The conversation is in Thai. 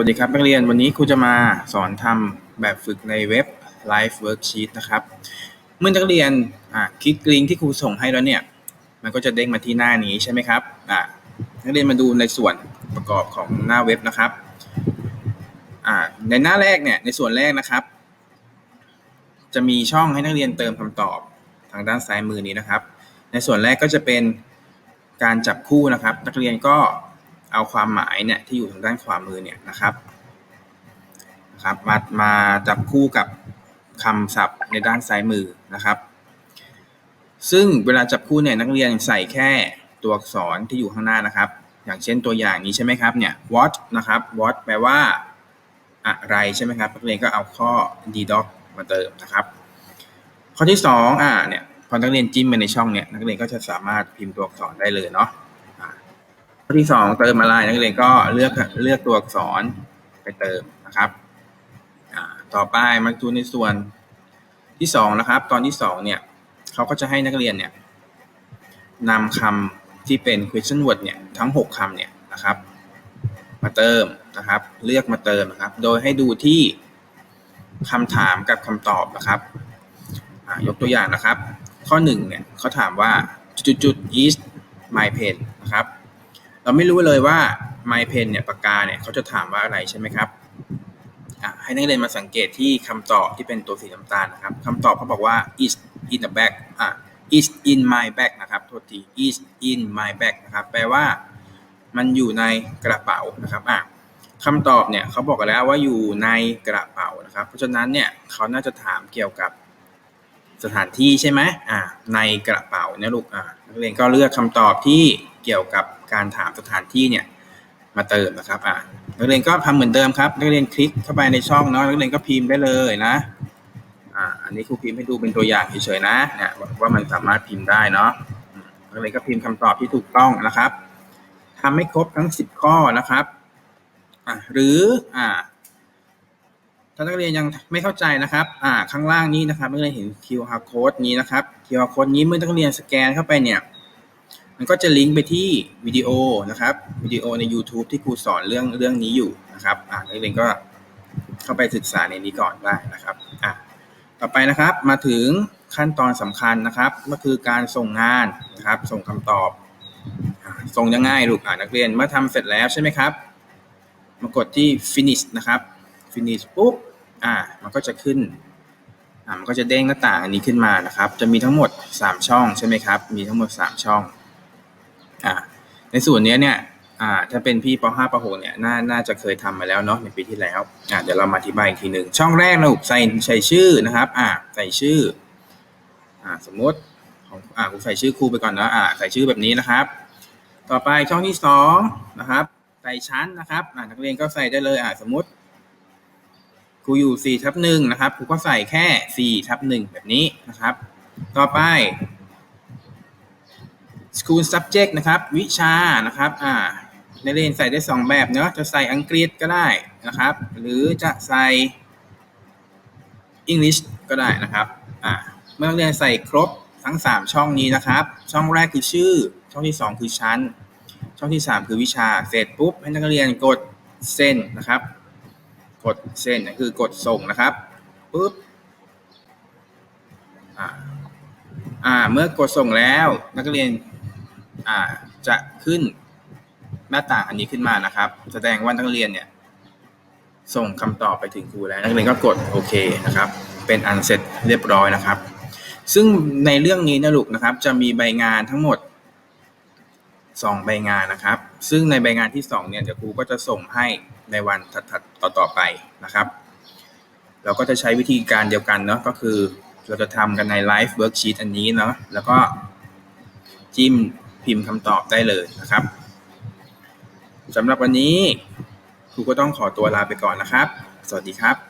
วัสดีครับนักเรียนวันนี้ครูจะมาสอนทำแบบฝึกในเว็บ Live Worksheet นะครับ เมื่อนักเรียนคลิกลิงก์ที่ครูส่งให้แล้วเนี่ย มันก็จะเด้งมาที่หน้านี้ใช่ไหมครับนักเรียนมาดูในส่วนประกอบของหน้าเว็บนะครับในหน้าแรกเนี่ยในส่วนแรกนะครับ จะมีช่องให้นักเรียนเติมคำตอบทางด้านซ้ายมือนี้นะครับ ในส่วนแรกก็จะเป็นการจับคู่นะครับ นักเรียนก็ เอาความหมายเนี่ยที่อยู่ทางด้านขวามือเนี่ยนะครับนะครับมามาจับคู่กับคำศัพท์ในด้านซ้ายมือนะครับ ซึ่งเวลาจับคู่เนี่ยนักเรียนใส่แค่ตัวอักษรที่อยู่ข้างหน้านะครับ อย่างเช่นตัวอย่างนี้ใช่ไหมครับเนี่ย what นะครับ what แปลว่าอะไรใช่ไหมครับนักเรียนก็เอาข้อ d doc มาเติมนะครับ ข้อที่สองอ่าเนี่ยพอนักเรียนจิ้มไปในช่องเนี่ยนักเรียนก็จะสามารถพิมพ์ตัวอักษรได้เลยเนาะ ข้อที่สองเติมอะไรนักเรียนก็เลือกเลือกตัวอักษรไปเติมนะครับต่อไปมาดูในส่วนที่สองนะครับ ตอนที่สองเนี่ยเขาก็จะให้นักเรียนเนี่ยนำคำที่เป็น question word เนี่ยทั้ง 6คำเนี่ยนะครับ มาเติมนะครับ เลือกมาเติมนะครับ โดยให้ดูที่คำถามกับคำตอบนะครับยกตัวอย่างนะครับ ข้อ1เนี่ยเขาถามว่าจุดๆ is my pen นะครับ เราไม่รู้เลยว่า my pen เนี่ยปากกาเนี่ยเขาจะถามว่าอะไรใช่ไหมครับให้นักเรียนมาสังเกตที่คำตอบที่เป็นตัวสีน้ำตาลนะครับคำตอบเขาบอกว่า is in the bag อะ is in my bag นะครับโทษที is in my bag นะครับ แปลว่า มันอยู่ในกระเป๋านะครับอะคำตอบเนี่ยเขาบอกแล้วว่าอยู่ในกระเป๋านะครับ เพราะฉะนั้นเนี่ยเขาน่าจะถามเกี่ยวกับสถานที่ใช่ไหมอ่าในกระเป๋าเนี่ยลูกอ่านักเรียนก็เลือกคำตอบที่เกี่ยวกับ การถามสถานที่เนี่ยมาเติมนะครับอ่านักเรียนก็ทำเหมือนเดิมครับนักเรียนคลิกเข้าไปในช่องเนาะนักเรียนก็พิมพ์ได้เลยนะอ่าอันนี้ครูพิมพ์ให้ดูเป็นตัวอย่างเฉยๆนะเนี่ยว่ามันสามารถพิมพ์ได้เนาะนักเรียนก็พิมพ์คำตอบที่ถูกต้องนะครับทำให้ครบทั้ง10ข้อนะครับอ่าหรืออ่าถ้านักเรียนยังไม่เข้าใจนะครับ อ่า ข้างล่างนี้นะครับนักเรียนเห็น QR code นี้นะครับ QR code นี้เมื่อนักเรียนสแกนเข้าไปเนี่ย มันก็จะลิงก์ไปที่วิดีโอนะครับวิดีโอใน YouTube ที่ครูสอนเรื่องเรื่องนี้อยู่นะครับอ่านักเรียนก็เข้าไปศึกษาในนี้ก่อนได้นะครับอ่าต่อไปนะครับมาถึงขั้นตอนสำคัญนะครับ ก็คือการส่งงานนะครับ ส่งคำตอบส่งยังไงลูกอ่านักเรียนเมื่อทำเสร็จแล้วใช่ไหมครับ มากดที่ finish นะครับ finish ปุ๊บอ่ามันก็จะขึ้นอ่ามันก็จะเด้งหน้าต่างอันนี้ขึ้นมานะครับ จะมีทั้งหมด 3 ช่องใช่ไหมครับ มีทั้งหมด 3 ช่อง อ่าในส่วนนี้เนี่ยอ่าถ้าเป็นพี่ป .5 ป .6 เนี่ยน่าน่าจะเคยทำมาแล้วเนาะในปีที่แล้วอ่าเดี๋ยวเรามาอธิบายอีกทีหนึ่งช่องแรกเรใส่ใส่ชื่อนะครับอ่าใส่ชื่ออ่าสมมติของอ่าผมใส่ชื่อครูไปก่อนนะอ่าใส่ชื่อแบบนี้นะครับ ต่อไปช่องที่2นะครับใส่ชั้นนะครับอ่านักเรียนก็ใส่ได้เลยอ่าสมมติครูอยู่4ทับหนึ่งนะครับครูก็ใส่แค่4ทับหนึ่งแบบนี้นะครับ ต่อไป school subject นะครับ วิชานะครับอ่าในเรียนใส่ได้ 2 แบบเนาะจะใส่อังกฤษก็ได้นะครับ หรือจะใส่ English ก็ได้นะครับอ่าเมื่อเรียนใส่ครบทั้ง 3 ช่องนี้นะครับ ช่องแรกคือชื่อ ช่องที่ 2 คือชั้น ช่องที่ 3 คือวิชาเสร็จปุ๊บให้นักเรียนกดเซ็นนะครับ กดเส้นคือกดส่งนะครับปุ๊บอ่าอ่าเมื่อกดส่งแล้วนักเรียน อ่าจะขึ้นหน้าต่างอันนี้ขึ้นมานะครับ แสดงว่านักเรียนเนี่ย ส่งคำตอบไปถึงครูแล้วนักเรียนก็กดโอเคนะครับ เป็นอันเสร็จเรียบร้อยนะครับ ซึ่งในเรื่องนี้นะลูกนะครับ จะมีใบงานทั้งหมด 2 ใบงานนะครับ ซึ่งในใบงานที่ 2 เนี่ยเดี๋ยวครูก็จะส่งให้ในวันถัดๆต่อๆไปนะครับ เราก็จะใช้วิธีการเดียวกันเนาะก็คือเราจะทำกันในไลฟ์เวิร์กชีตอันนี้เนาะแล้วก็จิ้ม พิมพ์คำตอบได้เลยนะครับสำหรับวันนี้ครูก็ต้องขอตัวลาไปก่อนนะครับ สวัสดีครับ